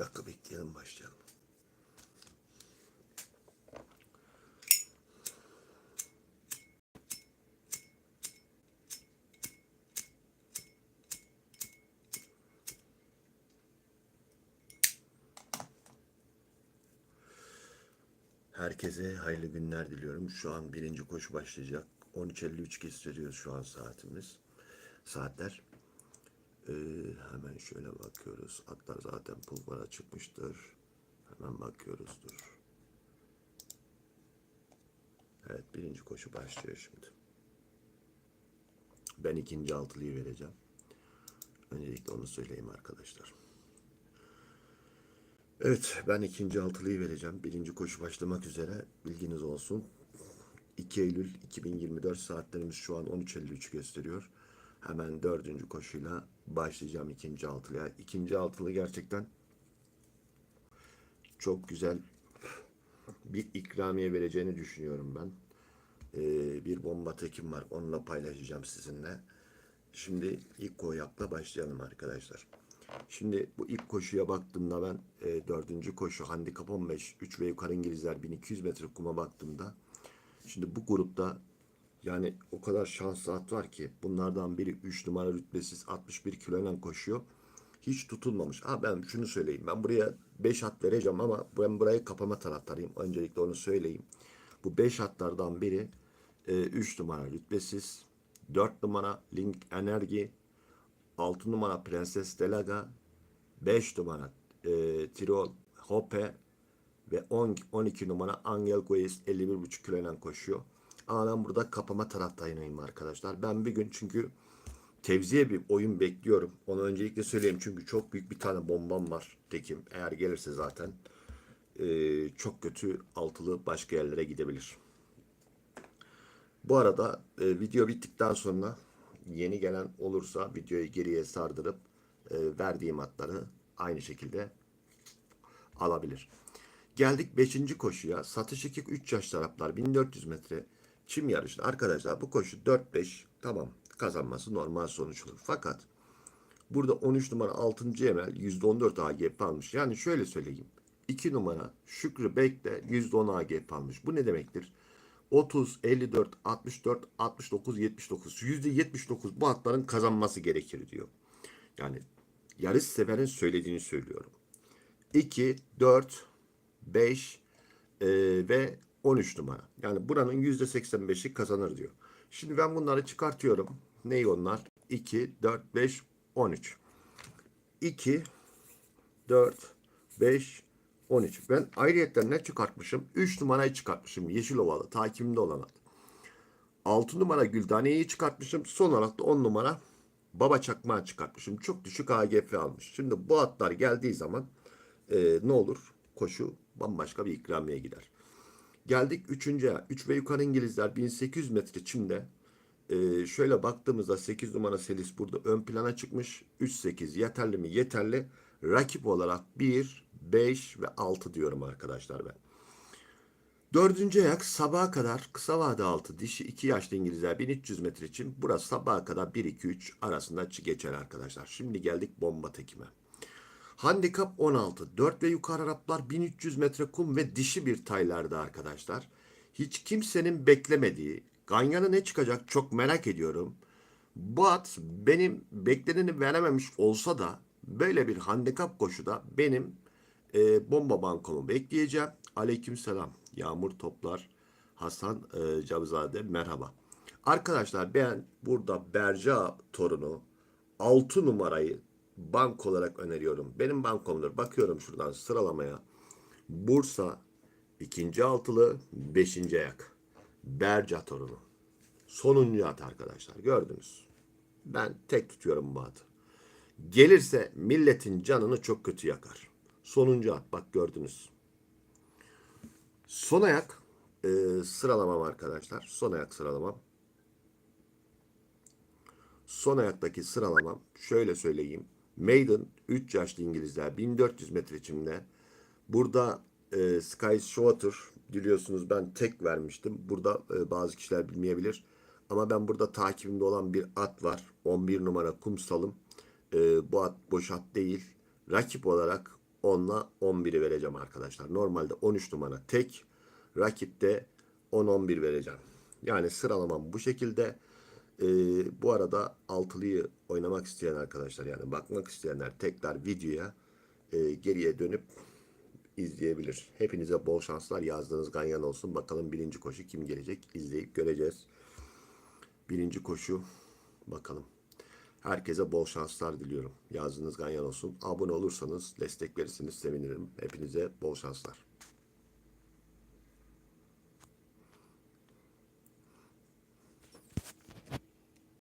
dakika bekleyelim başlayalım. Herkese hayırlı günler diliyorum. Şu an birinci koşu başlayacak. 13.53 gösteriyor şu an saatimiz. Saatler. Ee, hemen şöyle bakıyoruz. Atlar zaten pulvara çıkmıştır. Hemen bakıyoruz dur. Evet birinci koşu başlıyor şimdi. Ben ikinci altılıyı vereceğim. Öncelikle onu söyleyeyim arkadaşlar. Evet ben ikinci altılıyı vereceğim. Birinci koşu başlamak üzere bilginiz olsun. 2 Eylül 2024 saatlerimiz şu an 13.53 gösteriyor. Hemen dördüncü koşuyla başlayacağım ikinci altılıya. İkinci altılı gerçekten çok güzel bir ikramiye vereceğini düşünüyorum ben. Ee, bir bomba tekim var. Onunla paylaşacağım sizinle. Şimdi ilk koyakla başlayalım arkadaşlar. Şimdi bu ilk koşuya baktığımda ben e, dördüncü koşu handikap 15 3 ve yukarı İngilizler 1200 metre kuma baktığımda şimdi bu grupta yani o kadar şanslı at var ki bunlardan biri 3 numara rütbesiz 61 kiloyla koşuyor. Hiç tutulmamış. Ha ben şunu söyleyeyim. Ben buraya 5 at vereceğim ama ben burayı kapama taraftarıyım. Öncelikle onu söyleyeyim. Bu 5 atlardan biri 3 numara rütbesiz, 4 numara Link Enerji, 6 numara Prenses Delaga, 5 numara e, Tirol Hoppe ve 10, 12 numara Angel Guiz 51,5 kiloyla koşuyor. Ama ben burada kapama taraftayım arkadaşlar. Ben bir gün çünkü tevziye bir oyun bekliyorum. Onu öncelikle söyleyeyim çünkü çok büyük bir tane bombam var Tekim. Eğer gelirse zaten e, çok kötü altılı başka yerlere gidebilir. Bu arada e, video bittikten sonra yeni gelen olursa videoyu geriye sardırıp e, verdiğim atları aynı şekilde alabilir. Geldik 5. koşuya. Satış 2 3 yaş taraflar 1400 metre çim yarışı. Arkadaşlar bu koşu 4-5 tamam kazanması normal sonuç olur. Fakat burada 13 numara 6. Emel %14 AGP almış. Yani şöyle söyleyeyim. 2 numara Şükrü Bek de %10 AGP almış. Bu ne demektir? 30, 54, 64, 69, 79. %79 bu atların kazanması gerekir diyor. Yani yarış severin söylediğini söylüyorum. 2, 4, 5 e, ve 13 numara. Yani buranın %85'i kazanır diyor. Şimdi ben bunları çıkartıyorum. Neyi onlar? 2, 4, 5, 13. 2, 4, 5, 13. Ben ayrıyetten ne çıkartmışım? 3 numarayı çıkartmışım. Yeşil Ovalı. Takimde olan at. 6 numara Güldane'yi çıkartmışım. Son olarak da 10 numara Baba Çakmağı çıkartmışım. Çok düşük AGF almış. Şimdi bu atlar geldiği zaman e, ne olur? Koşu bambaşka bir ikramiye gider. Geldik 3. 3 ve yukarı İngilizler 1800 metre çimde. E, şöyle baktığımızda 8 numara Selis burada ön plana çıkmış. 3-8 yeterli mi? Yeterli. Rakip olarak 1, 5 ve 6 diyorum arkadaşlar ben. Dördüncü ayak sabaha kadar kısa vade altı dişi 2 yaşlı İngilizler 1300 metre için burası sabaha kadar 1-2-3 arasında geçer arkadaşlar. Şimdi geldik bomba tekime. Handikap 16. 4 ve yukarı Araplar 1300 metre kum ve dişi bir taylarda arkadaşlar. Hiç kimsenin beklemediği Ganyan'a ne çıkacak çok merak ediyorum. Bu at benim bekleneni verememiş olsa da böyle bir handikap koşuda benim e, bomba bankomu bekleyeceğim. Aleyküm selam. Yağmur toplar. Hasan e, Cavzade merhaba. Arkadaşlar ben burada Berca torunu 6 numarayı bank olarak öneriyorum. Benim bankomdur. Bakıyorum şuradan sıralamaya. Bursa ikinci altılı beşinci ayak. Berca torunu. Sonuncu at arkadaşlar. Gördünüz. Ben tek tutuyorum bu atı. Gelirse milletin canını çok kötü yakar. Sonuncu at bak gördünüz. Son ayak e, sıralamam arkadaşlar. Son ayak sıralamam. Son ayaktaki sıralamam şöyle söyleyeyim. Maiden 3 yaşlı İngilizler 1400 metre çimde. Burada e, Sky Shooter biliyorsunuz ben tek vermiştim. Burada e, bazı kişiler bilmeyebilir. Ama ben burada takibimde olan bir at var. 11 numara kumsalım. E, bu at boş at değil. Rakip olarak 10'la 11'i vereceğim arkadaşlar. Normalde 13 numara tek. Rakipte 10-11 vereceğim. Yani sıralamam bu şekilde. Ee, bu arada altılıyı oynamak isteyen arkadaşlar yani bakmak isteyenler tekrar videoya e, geriye dönüp izleyebilir. Hepinize bol şanslar yazdığınız ganyan olsun. Bakalım birinci koşu kim gelecek izleyip göreceğiz. Birinci koşu bakalım. Herkese bol şanslar diliyorum. Yazdığınız ganyan olsun. Abone olursanız destek verirsiniz sevinirim. Hepinize bol şanslar.